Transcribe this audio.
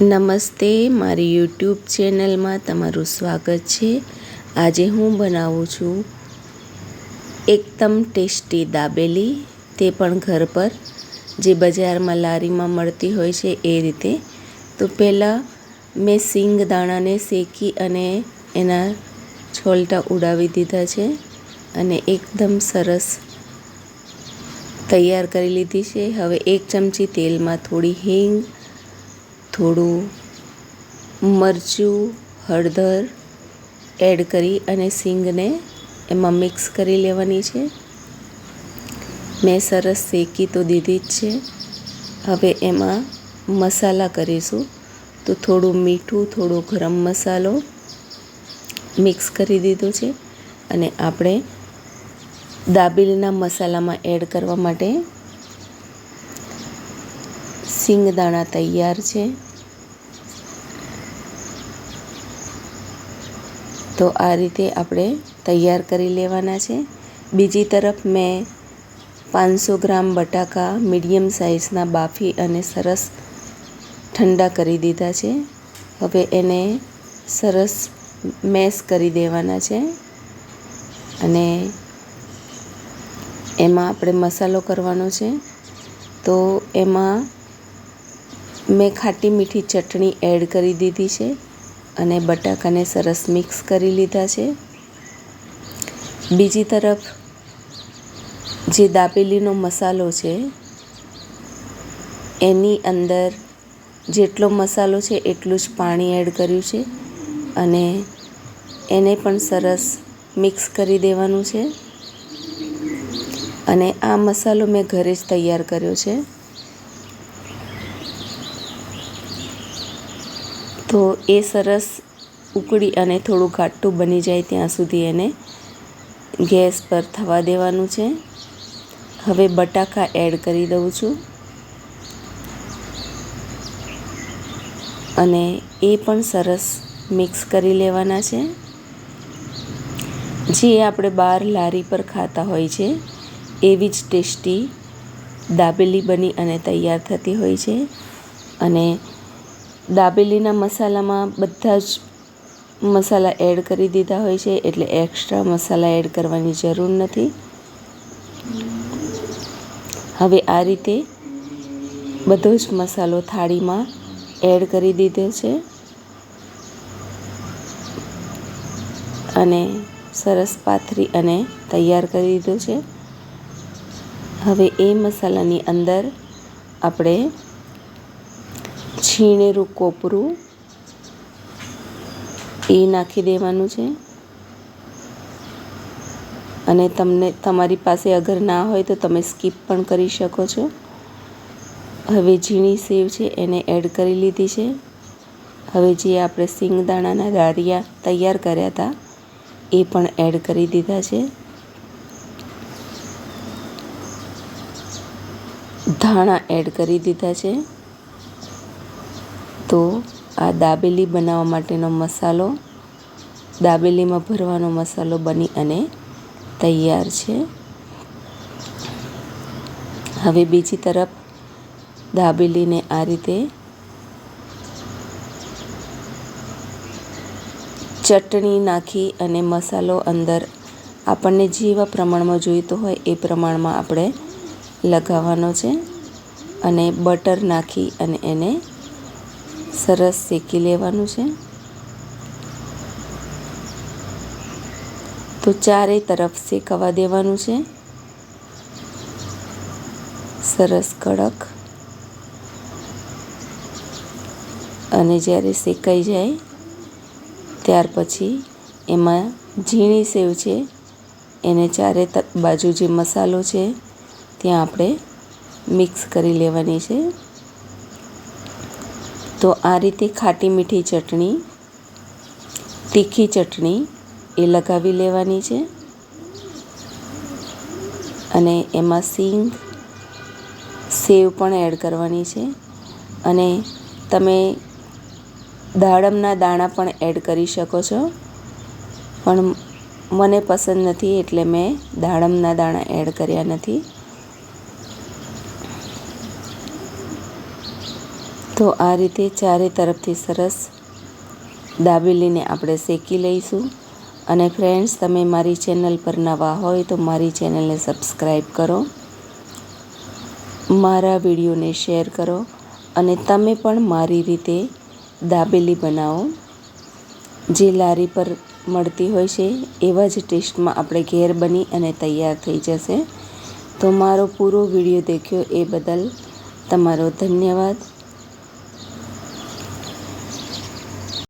નમસ્તે, મારી યુટ્યુબ ચેનલમાં તમારું સ્વાગત છે. આજે હું બનાવું છું એકદમ ટેસ્ટી દાબેલી. તે પણ ઘર પર. જે બજારમાં લારીમાં મળતી હોય છે એ રીતે. તો પહેલાં મેં સિંગ દાણાને શેકી અને એના છોલટા ઉડાવી દીધા છે અને એકદમ સરસ તૈયાર કરી લીધી છે. હવે એક ચમચી તેલમાં થોડી હિંગ થોડું મરચું, હળદર એડ કરી અને સિંગને એમાં મિક્સ કરી લેવાની છે. મેં સરસ શેકી તો દીધી જ છે. હવે એમાં મસાલા કરીશું. તો થોડું મીઠું, થોડો ગરમ મસાલો મિક્સ કરી દીધો છે અને આપણે દાબેલીના મસાલામાં એડ કરવા માટે સિંગદાણા તૈયાર છે. તો આ રીતે આપણે તૈયાર કરી લેવાના છે. બીજી તરફ મેં પાંચસો ગ્રામ બટાકા મીડિયમ સાઇઝના બાફી અને સરસ ઠંડા કરી દીધા છે. હવે એને સરસ મેશ કરી દેવાના છે. અને એમાં આપણે મસાલો કરવાનો છે. તો એમાં મેં ખાટી મીઠી ચટણી એડ કરી દીધી છે. અને બટાકાને સરસ મિક્સ કરી લીધા છે. બીજી તરફ જે દાબેલીનો મસાલો છે, એની અંદર જેટલો મસાલો છે એટલું જ પાણી એડ કર્યું છે અને એને પણ સરસ મિક્સ કરી દેવાનું છે. અને આ મસાલો મેં ઘરે જ તૈયાર કર્યો છે તો એ સરસ ઉકળી અને થોડું ઘાટું બની જાય ત્યાં સુધી એને ગેસ પર થવા દેવાનું છે. હવે બટાકા એડ કરી દઉં છું. અને એ પણ સરસ મિક્સ કરી લેવાના છે. જે આપણે બહાર લારી પર ખાતા હોય છે, એવી જ ટેસ્ટી દાબેલી બની અને તૈયાર થતી હોય છે. અને દાબેલીના મસાલામાં બધા જ મસાલા એડ કરી દીધા હોય છે, એટલે એક્સ્ટ્રા મસાલા એડ કરવાની જરૂર નથી. હવે આ રીતે બધો જ મસાલો થાળીમાં એડ કરી દીધો છે. અને સરસ પાથરી અને તૈયાર કરી દીધો છે. હવે એ મસાલાની અંદર આપણે છીણેલું કોપરું. એ નાખી દેવાનું છે. અને તમને તમારી પાસે અગર ના હોય તો તમે સ્કીપ પણ કરી શકો છો. હવે ઝીણી સેવ છે, એને એડ કરી લીધી છે. હવે જે આપણે સિંગદાણાના દારિયા તૈયાર કર્યા હતા, એ પણ એડ કરી દીધા છે. ધાણા એડ કરી દીધા છે. તો આ દાબેલી બનાવવા માટેનો મસાલો, દાબેલીમાં ભરવાનો મસાલો બની અને તૈયાર છે. હવે બીજી તરફ દાબેલીને આ રીતે ચટણી નાખી અને મસાલો અંદર આપણને જેવા પ્રમાણમાં જોઈતો હોય એ પ્રમાણમાં આપણે લગાવવાનો છે અને બટર નાખી અને એને સરસ શેકી લેવાનું છે. તો ચારે તરફ શેકાવા દેવાનું છે. સરસ કડક. અને જ્યારે શેકાઈ જાય, ત્યાર પછી એમાં ઝીણી સેવ છે. એને ચારે બાજુ જે મસાલો છે, ત્યાં આપણે મિક્સ કરી લેવાની છે. તો આ રીતે ખાટી મીઠી ચટણી, તીખી ચટણી એ લગાવી લેવાની છે. અને એમાં સિંગ, સેવ પણ એડ કરવાની છે. અને તમે દાડમના દાણા પણ એડ કરી શકો છો. પણ મને પસંદ નથી એટલે મેં દાડમના દાણા એડ કર્યા નથી. તો આ રીતે ચારે તરફથી સરસ દાબેલીને આપણે શેકી લઈશું. અને ફ્રેન્ડ્સ તમે મારી ચેનલ પર નવા હોય તો મારી ચેનલને સબસ્ક્રાઈબ કરો. મારા વિડીયોને શેર કરો અને તમે પણ મારી રીતે દાબેલી બનાવો. જે લારી પર મળતી હોય છે, એવા જ ટેસ્ટમાં આપણે ઘેર બની અને તૈયાર થઈ જશે. તો મારો પૂરો વીડિયો દેખ્યો એ બદલ તમારો ધન્યવાદ.